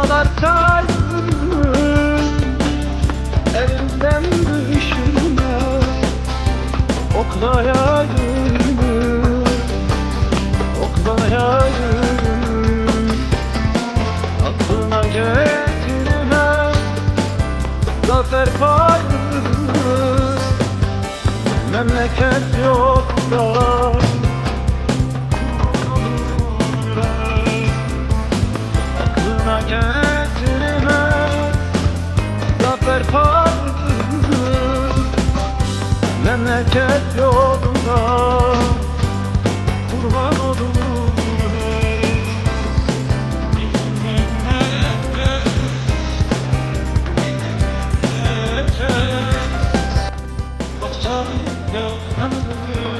çalar sazım Elimden düşmez Oklaya gülüm Oklaya gülüm Aklına getirmez Zafer payımız. Memleket yok da. Memleket yolunda Kurban oldum What's up? No,